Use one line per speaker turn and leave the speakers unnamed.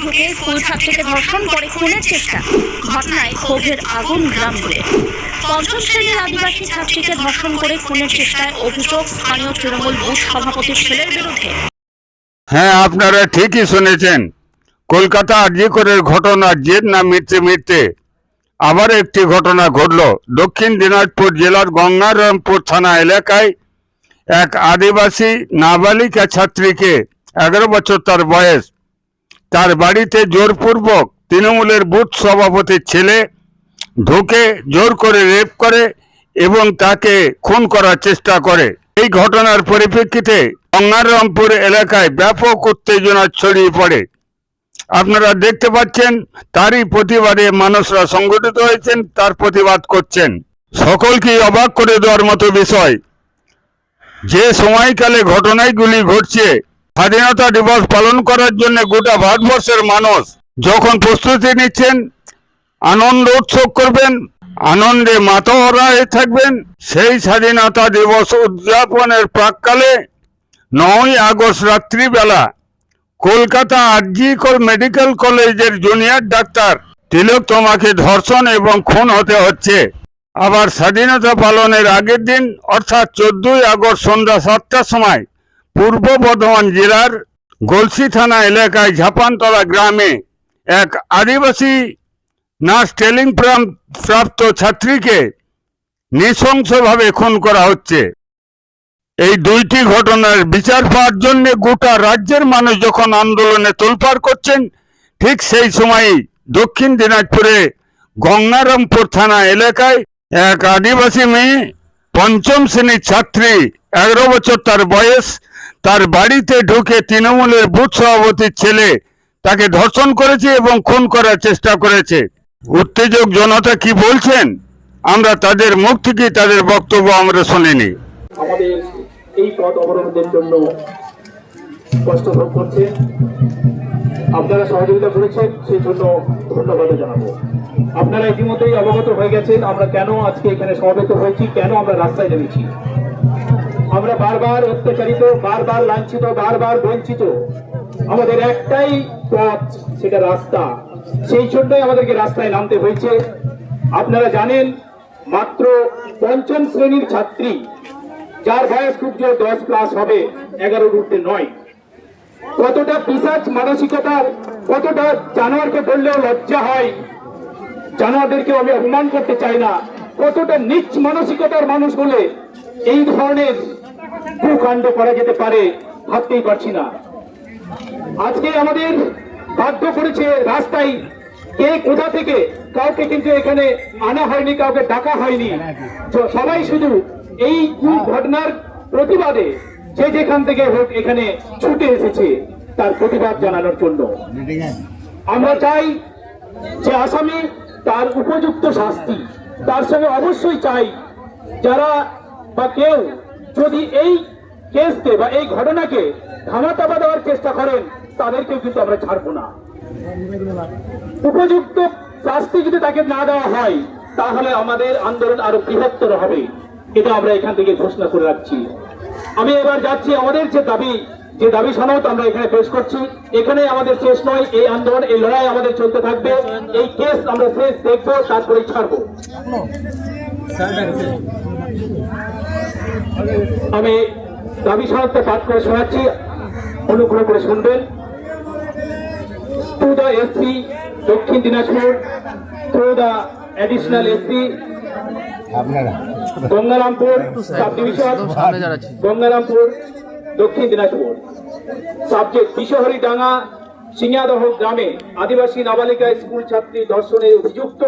ঢুকে স্কুল ছাত্রীকে ধর্ষণ করে খুনের চেষ্টা। ঘটনায় ক্ষোভের আগুন গ্রাম জুড়ে। পঞ্চম শ্রেণির আদিবাসী ছাত্রীকে ধর্ষণ করে খুনের চেষ্টায় অভিযোগ স্থানীয় তৃণমূল বুথ সভাপতির ছেলের বিরুদ্ধে।
হ্যাঁ আপনারা ঠিকই শুনেছেন। কলকাতা আরজিকরের ঘটনা জেদ না মিটতে মিটতে আবার একটি ঘটনা ঘটল। দক্ষিণ দিনাজপুর জেলার গঙ্গারামপুর থানা এলাকায় এক আদিবাসী নাবালিকা ছাত্রীকে এগারো বছর তার বয়স। তার বাড়িতে জোরপূর্বক তৃণমূলের বুথ সভাপতির ছেলে ঢুকে জোর করে রেপ করে এবং তাকে খুন করার চেষ্টা করে। এই ঘটনার পরিপ্রেক্ষিতে গঙ্গারামপুর এলাকায় ব্যাপক উত্তেজনা ছড়িয়ে পড়ে। আপনারা দেখতে পাচ্ছেন, তারই প্রতিবাদে মানুষরা সংগঠিত হয়েছেন, তার প্রতিবাদ করছেন। সকলকেই অবাক করে দেওয়ার মতো বিষয়। যে সময়কালে ঘটনাগুলি ঘটছে স্বাধীনতা দিবস পালন করার জন্য গোটা ভারতবর্ষের মানুষ যখন প্রস্তুতি নিচ্ছেন, আনন্দ উৎসব করবেন, আনন্দে মাতোহরা হয়ে থাকবেন, সেই স্বাধীনতা দিবস উদযাপনের প্রাককালে নয় আগস্ট রাত্রিবেলা কলকাতা আরজিকর মেডিকেল কলেজের জুনিয়র ডাক্তার তিলক তোমাকে ধর্ষণ এবং খুন হতে হচ্ছে। আবার স্বাধীনতা পালনের আগের দিন, অর্থাৎ চোদ্দই আগস্ট সন্ধ্যা সাতটার সময় পূর্ব বর্ধমান জেলার গলসি থানা এলাকায় ঝাপানতলা গ্রামে এক আদিবাসী নার্স প্রাম- প্রাপ্ত ছাত্রীকে নৃশংসভাবে খুন করা হচ্ছে। এই দুইটি ঘটনার বিচার পাওয়ার জন্য গোটা রাজ্যের মানুষ যখন আন্দোলনে তোলপাড় করছেন, ঠিক সেই সময় দক্ষিণ দিনাজপুরে গঙ্গারামপুর থানা এলাকায় এক আদিবাসী মেয়ে পঞ্চম শ্রেণির ছাত্রী, এগারো বছর তার বয়স। তার বাড়িতে ঢুকে তৃণমূলের বুথ সভাপতির ছেলে তাকে ধর্ষণ করেছে এবং খুন করার চেষ্টা করেছে। উত্তেজক জনতা কি বলছেন? আমরা তাদের মুখ থেকে তাদের বক্তব্য আমরা শুনিনি।
আপনারা সহযোগিতা করেছেন, সেই জন্য ধন্যবাদ জানাব। আপনারা ইতিমধ্যেই অবগত হয়ে গেছেন, আমরা কেন আজকে এখানে সমবেত হয়েছি, কেন আমরা রাস্তায় নেমেছি। আমরা বারবার অত্যাচারিত, বারবার লাঞ্ছিত, বারবার বঞ্চিত। আমাদের একটাই পথ, সেটা রাস্তা। সেই জন্যই আমাদেরকে রাস্তায় নামতে হয়েছে। আপনারা জানেন, মাত্র পঞ্চম শ্রেণির ছাত্রী, যার বয়স খুব জোর, দশ প্লাস হবে এগারো ঊর্ধ্বে নয়। কতটা পিসাচ মানসিকতার কতটা জানোয়ারকে বললেও লজ্জা হয় জানোয়ারদেরকে আমি অপমান করতে চাই না। কতটা নিচ মানসিকতার মানুষ বলে এই ধরনের কুকাণ্ড করা যেতে পারে ভাবতেই পারছি না। আজকে আমাদের বাধ্য করেছে রাস্তায় কে কোথা থেকে কাউকে কিন্তু এখানে আনা হয়নি কাউকে ডাকা হয়নি। সবাই শুধু এই ঘটনার প্রতিবাদে যে যেখান থেকে হোক এখানে ছুটে এসেছে তার প্রতিবাদ জানানোর জন্য। আমরা চাই যে আসামি তার উপযুক্ত শাস্তি। তার সঙ্গে অবশ্যই চাই যারা বা কেউ যদি এই কেসকে বা এই ঘটনাকে ধামাচাপা দেওয়ার চেষ্টা করেন, তাদেরকেও কিন্তু আমরা ছাড়বো না। উপযুক্ত শাস্তি যদি তাকে না দেওয়া হয়, তাহলে আমাদের আন্দোলন আরও বৃহত্তর হবে। এটা আমরা এখান থেকে ঘোষণা করে রাখছি। আমি এবার যাচ্ছি আমাদের যে দাবি যে দাবি সনদ আমরা এখানে পেশ করছি এখানে আমাদের শেষ নয় এই আন্দোলন এই লড়াই আমাদের চলতে থাকবে এই কেস আমরা শেষ দেখব তারপরে ছাড়বো। আমি দাবি সনদটা পাঠ করে শোনাচ্ছি অনুগ্রহ করে শুনবেন। to the SP Dakshin Dinajpur through the additional SP Gangarampur sub division Gangarampur Dakshin Dinajpur. Subject বিশহরি ডাঙ্গা সিংহাদহ গ্রামে আদিবাসী নাবালিকা স্কুল ছাত্রী ধর্ষণের অভিযুক্ত